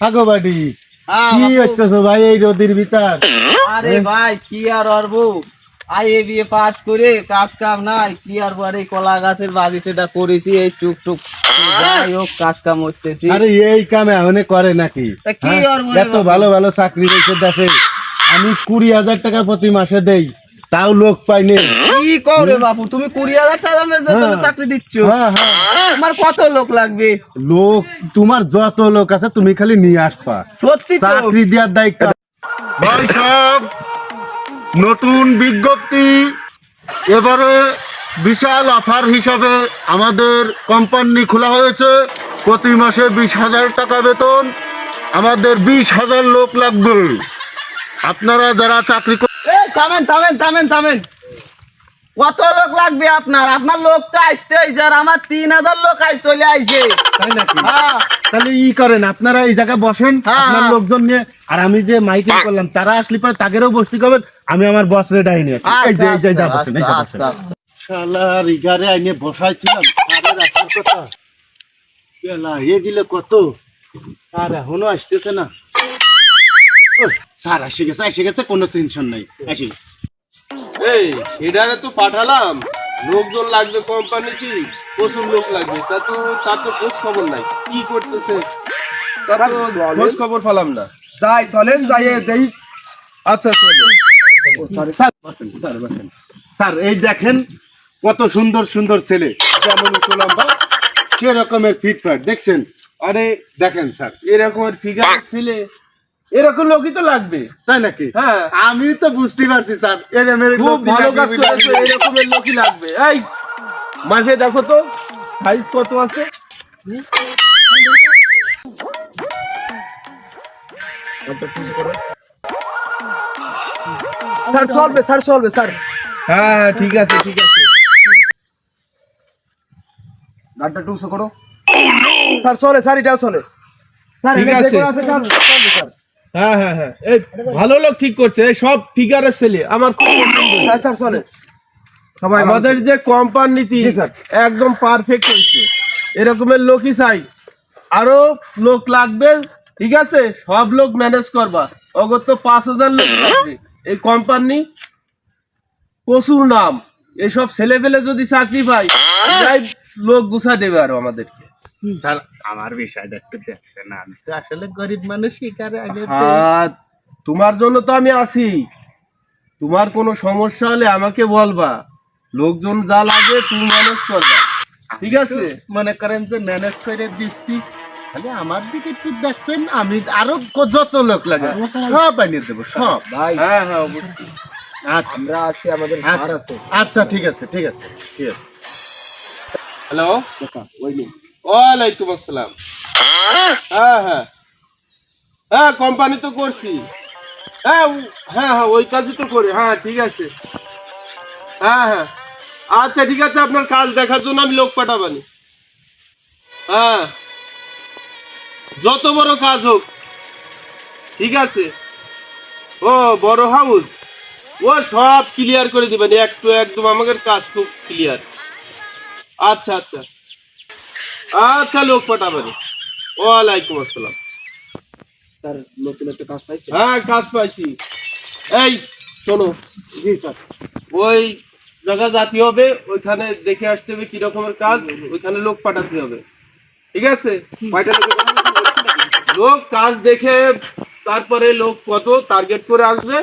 আগো বাড়ি হ্যাঁ, কি। হইতেছো ভাই এই রোদের ভিতর? আরে ভাই কি আর অরবো? আই এ বিএ পাস করে কাজ কাম নাই কি আর বারে কলা গাছের বাগিচাটা করেছি এই টুক টুক যাই হোক কাজ কাম করতেছি আরে এই কামে এমনি করে নাকি? কি হ্যাঁ? আর এত ভালো ভালো চাকরি রয়েছে দেখে। আমি কুড়ি হাজার টাকা প্রতি মাসে দেই। তাও লোক পাইনি। কি কও রে বাপু তুমি কুড়ি হাজার টাকা দামের বেতনে হ্যাঁ। চাকরি দিচ্ছ। হ্যাঁ হ্যাঁ। তোমার কত লোক লাগবে? লোক তোমার যত লোক আছে তুমি খালি নিয়ে আসবা। সত্যি চাকরি দেওয়ার দায়িত্ব। ভাই সাহেব নতুন বিজ্ঞপ্তি। এবারে বিশাল অফার হিসাবে আমাদের কোম্পানি খোলা হয়েছে। প্রতি মাসে বিশ হাজার টাকা বেতন। আমাদের বিশ হাজার লোক লাগবে। আপনারা যারা চাকরি কর- থামেন থামেন থামেন থামেন। কত লোক লাগবে আপনার? আপনার লোক তো আসতে হয়েছে আর আমার তিন হাজার লোক আই চলে আইছে। তাই নাকি? হ্যাঁ। তাহলে ই করেন আপনারা এই জায়গায় বসেন হ্যাঁ, আপনার। লোকজন নিয়ে। আর আমি যে মাইকিং করলাম তারা আসলে পরে তাদেরও বসতে করবেন আমি আমার বস রে ডাইনি এই যে এই যে এই বসেন, এই যে আচ্ছা, বসেন। আচ্ছা। শালার ইগারে আইনে বসাইছিলাম স্যারের আসার কথা। পেলা এগুলো কত? স্যার এখনও আসতেছে না। স্যার এসে গেছে এসে গেছে কোনো টেনশন নাই। এসে এই সেটারে তো পাঠালাম। লোকজন লাগবে কোম্পানিতে প্রচুর লোক লাগবে। তা তো তার তো খোঁজ খবর নাই। কি করতেছে? তার তো খোঁজ খবর পেলাম না। যাই চলেন যাই দেই। আচ্ছা চলো স্যার বসেন, স্যার বসেন। স্যার এই দেখেন কত সুন্দর সুন্দর ছেলে। যেমন লম্বা সে রকমের ফিটফাট দেখছেন? আরে দেখেন স্যার। এরকমের ফিগার ছিলে। এরকম লোকই তো লাগবে। তাই নাকি? হ্যাঁ। আমি তো বুঝতে পারছি স্যার। এরমের খুব ভালো কাজ করেছ এরকমের লোকই লাগবে। এই মাঠে দেখো তো সাইজ কত আছে? স্যার চলবে স্যার চলবে স্যার। হ্যাঁ হ্যাঁ ঠিক আছে ঠিক আছে। গাড়িটা উঁচু করো। স্যার চলে স্যার এটাও চলে। স্যার ঠিক আছে। আছে, স্যার, চলবে, স্যার। হ্যাঁ হ্যাঁ হ্যাঁ। এই ভালো লোক ঠিক করছে। এই সব ফিগারের ছেলে। আমার হ্যাঁ স্যার চলে সবাই আমাদের যে কোম্পানিটি জি, স্যার। একদম পারফেক্ট হয়েছে। এরকমের লোকই চাই। আরও লোক লাগবে ঠিক আছে? সব লোক ম্যানেজ করবা। অগত পাঁচ হাজার লোক লাগবে। এই কোম্পানি প্রচুর নাম। এসব ছেলে পেলে যদি চাকরি পাই এরাই লোক গুছা দেবে আরও আমাদেরকে। স্যার আমার বিষয়টা একটু দেখবেন আমি তো আসলে গরিব মানুষ শিকারে আগে হ্যাঁ তোমার জন্য তো আমি আছি। তোমার কোনো সমস্যা হলে আমাকে বলবা। লোকজন যা লাগে তুমি ম্যানেজ করবা। ঠিক আছে? মনে করেন যে ম্যানেজ করে দিচ্ছি। খালি আমার দিকে একটু দেখবেন আমি আরও যত লোক লাগে সব বানিয়ে দেবো সব। ভাই হ্যাঁ হ্যাঁ অবশ্যই। আচ্ছা। আমরা আছি আমাদের আচ্ছা। আছে। আচ্ছা ঠিক আছে ঠিক আছে। ঠিক আছে। হ্যালো ওই ওয়ালাইকুম আসসালাম। হ্যাঁ? হ্যাঁ হ্যাঁ। কোম্পানি তো করছি। হ্যাঁ হ্যাঁ হ্যাঁ ওই কাজই তো করে। হ্যাঁ ঠিক আছে। হ্যাঁ হ্যাঁ। আচ্ছা ঠিক আছে আপনার কাজ দেখার জন্য আমি লোক পাঠাবানি। হ্যাঁ। যত বড় কাজ হোক ঠিক আছে। ও বড় হাউস। ও সব ক্লিয়ার করে দিবেন। একটু একদম আমাদের কাজ খুব ক্লিয়ার আচ্ছা আচ্ছা। আচ্ছা লোক পাঠাবেন ওয়ালাইকুম আসসালাম। স্যার নতুন একটা কাজ পাইছে হ্যাঁ কাজ পাইছি। এই শোনো। জি স্যার। ওই জায়গা জাতি হবে ওইখানে দেখে আসতে হবে কি রকমের কাজ ওইখানে লোক পাঠাতে হবে। ঠিক আছে? লোক কাজ দেখে তারপরে লোক কত টার্গেট করে আসবে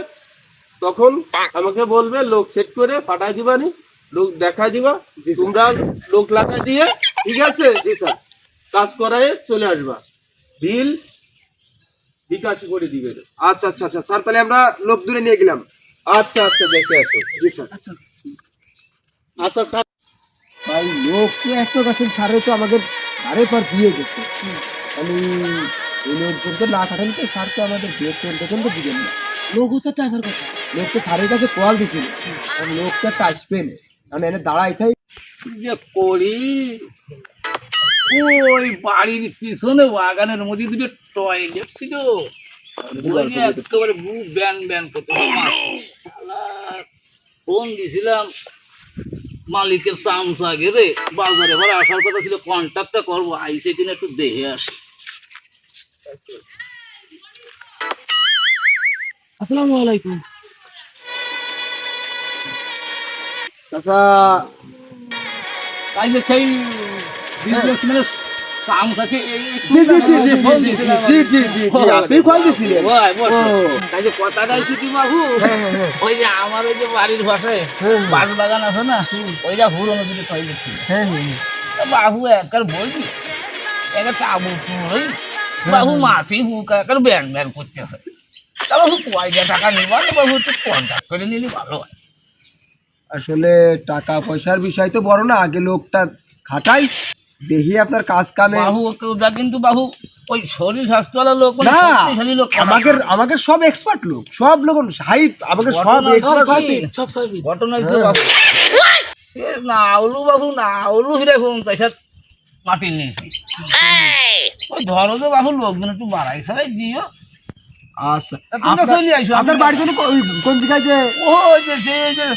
তখন আমাকে বলবে লোক সেট করে পাঠাই দিবানি লোক দেখা দিবা তোমরা লোক লাগাই দিয়ে ঠিক আছে? জি স্যার। কাজ করায় চলে আসবা। বিল বিকাশ করে দিবে। আচ্ছা আচ্ছা আচ্ছা। স্যার তাহলে আমরা লোক দূরে নিয়ে গেলাম। আচ্ছা আচ্ছা দেখে আসো। জি স্যার। আচ্ছা। স্যার। ভাই লোক তো এত গেছেন স্যারে তো আমাদের আরে পর দিয়ে গেছে। আমি এই লোকজন তো না পাঠান তো স্যার তো আমাদের বিয়ে করতে কিন্তু দিবেন না। লোকও তো একটা আসার কথা। লোক তো স্যারের কাছে কল দিছিল। আর লোক তো একটা আসবে না। কারণ এনে দাঁড়াই থাই যে করি? ওই বাড়ির পিছনে বাগানের মধ্যে দুটো টয়লেট ছিল। একেবারে বু ব্যান ব্যান করতে ফোন দিছিলাম মালিকের চামচা রে। বাজারে এবার আসার কথা ছিল কন্ট্যাক্টটা করব। আইসে কিনা একটু দেখে আসি। আসসালামু আলাইকুম। চাচা তাই যে সেই বিজনেসম্যানের চামচাকে জি জি জি জি জি জি জি জি জি আপনি কল দিছিলেন? বয়, বয়। তাই যে কথাটা কি বাবু। ওই যে আমার ওই যে বাড়ির পাশে বাস বাগান আছে না ওইটা পুরোনো যদি কইলে ছিল। তা বাবু একবার বলবি? একটা তাবু তুই বাবু মাসি হুকা একবার ব্যান ব্যান করতেছে। তা কয়টা টাকা নিবা? না বাবু একটু কন্ট্যাক্ট করে নিলি ভালো হয়। আসলে টাকা পয়সার বিষয় তো বড় না আগে লোকটা খাটাই দেখি আপনার কাজ কামে। কিন্তু বাবু ওই শরীর স্বাস্থ্যওয়ালা লোক না লোক না। আমাদের সব এক্সপার্ট লোক সব লোক হাইট আমাদের সব ঘটনা expert ঘটনা হচ্ছে বাবু সে নাওলু বাবু নাওলু ফিরে ঘুম চাইসাত মাটি নিয়েছি। ওই ধরো তো বাবু লোকজন একটু বাড়াই সারাই দিও। আচ্ছা আপনার- চলে আইসো আপনার বাড়ি কোন জায়গায় যে ও যে যে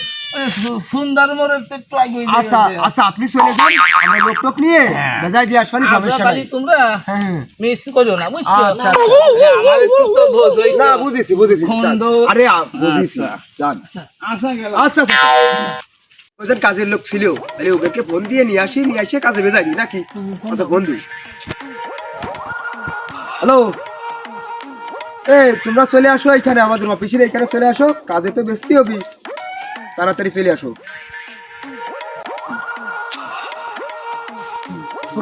সুন্দর মোড়ের তো একটু আগে আচ্ছা আচ্ছা আপনি চলে যান আমরা লোক নিয়ে। বেজায় দিয়ে আসবানি সমস্যা নাই। তোমরা। মিস করো না বুঝছ? আচ্ছা, আমার একটু তো ধৈর্যই না বুঝেছি বুঝেছি যান। আরে বুঝেছি। আচ্ছা। আচ্ছা গেল। আচ্ছা আচ্ছা ওজন কাজের লোক ছিল। তাহলে ওদেরকে ফোন দিয়ে নিয়ে আসি নিয়ে আসে কাজে বেজাই নাকি? আচ্ছা ফোন দিই। হ্যালো? এ তোমরা চলে আসো এখানে আমাদের অফিসের এখানে চলে আসো। কাজে তো ব্যস্ত হবি তাড়াতাড়ি চলে আসো।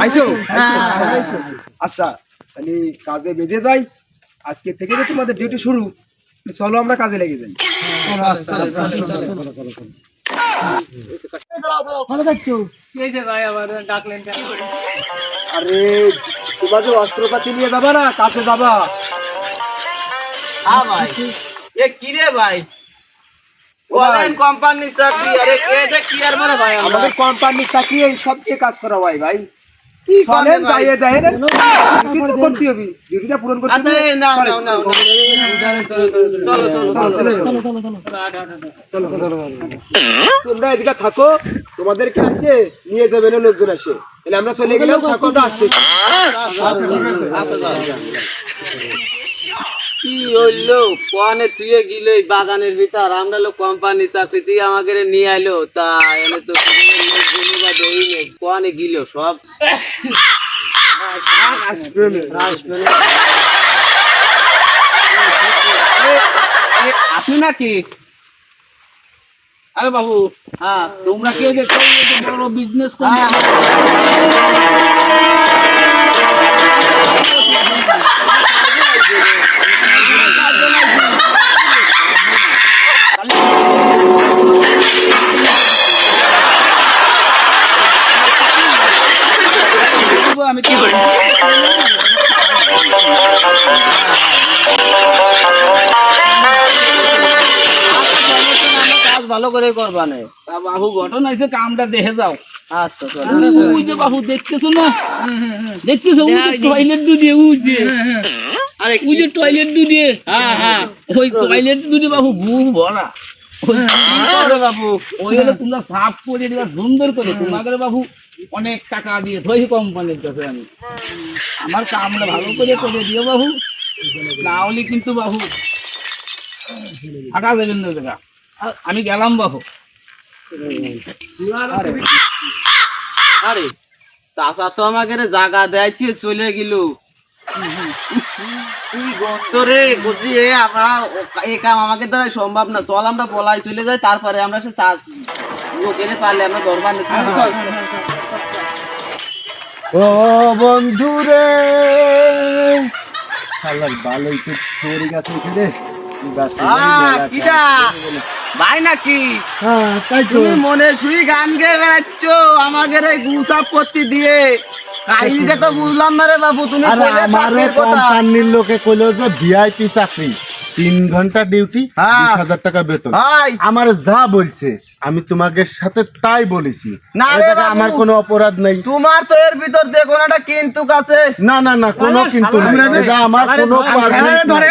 আইসো? আইসো, আইসো। আচ্ছা তাহলে কাজে বেজে যাই। আজকে থেকে যে তোমাদের ডিউটি শুরু চলো আমরা কাজে লেগে যাই। আরে তোমাদের অস্ত্রপাতি নিয়ে যাবা না কাছে যাবা। হ্যাঁ ভাই। এ কি রে ভাই? বলেন কোম্পানি চাকরি আরে কে দে কি আর মানে ভাই আমাদের কোম্পানির চাকরি এই সব দিয়ে কাজ করা হয় ভাই। কি চলেন করেন যাইয়ে দেয় না ডিউটি তো করতে হবে? ডিউটিটা পূরণ করতে আচ্ছা চলো চলো চলো তোমরা এদিকে থাকো তোমাদেরকে আসে নিয়ে যাবে না লোকজন আসে। তাহলে আমরা চলে গেলাম থাকো আসতে কি হইল? কোয়ানে তুই গিল এই বাগানের ভিতর আমরা লোক কোম্পানি চাকরি তুই আমাকে নিয়ে আইলো। তা এনে তো বা নেই কোয়ানে গিল সব আপনি নাকি? আরে বাবু হ্যাঁ। তোমরা কে দেখো যে বড় বিজনেস আমি ভালো করে করবা না। বাবু ঘটনা হয়েছে কামটা দেখে যাও। আচ্ছা ওই যে বাবু দেখতেছো না? দেখতেছো ওই যে টয়লেট দুটি ওই যে। আরে ওই যে টয়লেট দুটি হ্যাঁ হ্যাঁ। ওই টয়লেট দুটি বাবু গু ভরা। ওই- কি করো বাবু? ওই হলো তোমরা সাফ করে দিবা সুন্দর করে। তোমাদের বাবু অনেক টাকা দিয়ে ধরি কোম্পানির কাছে আমি। আমার কামটা ভালো করে করে দিও বাবু। না হলে কিন্তু বাবু হাঁটা দেবেন না। আমি গেলাম বাবু। আরে। চাচা তো আমাকে রে জায়গা দেয়ছে চলে গেল। কি গন্ধ রে বুঝলি এ আমরা এই কাম আমাকে দ্বারা সম্ভব না। চল আমরা বলাই চলে যাই তারপরে আমরা সে চা- লোকেরে পারলে আমরা দরবার ও বন্ধু রে। শালার ভালোই তো পড়ে গেছে এখানে আহ, কিডা? ভাই নাকি? হ্যাঁ তাই তুমি মনে শুই গান গেয়ে বেড়াচ্ছ আমাকে রে গুসাপ করতে দিয়ে। কাহিনীটা তো বুঝলাম না রে বাবু তুমি লোকে কইলো যে ভিআইপি চাকরি। তিন ঘণ্টা ডিউটি হ্যাঁ। বিশ হাজার টাকা বেতন আমার যা বলছে আমি তোমাকে সাথে তাই বলেছি না। আমার কোনো অপরাধ নাই তোমার তো এর ভিতর যে কোনো একটা কিন্তু আছে না না না কোনো কিন্তু আমার কোনো। ধরে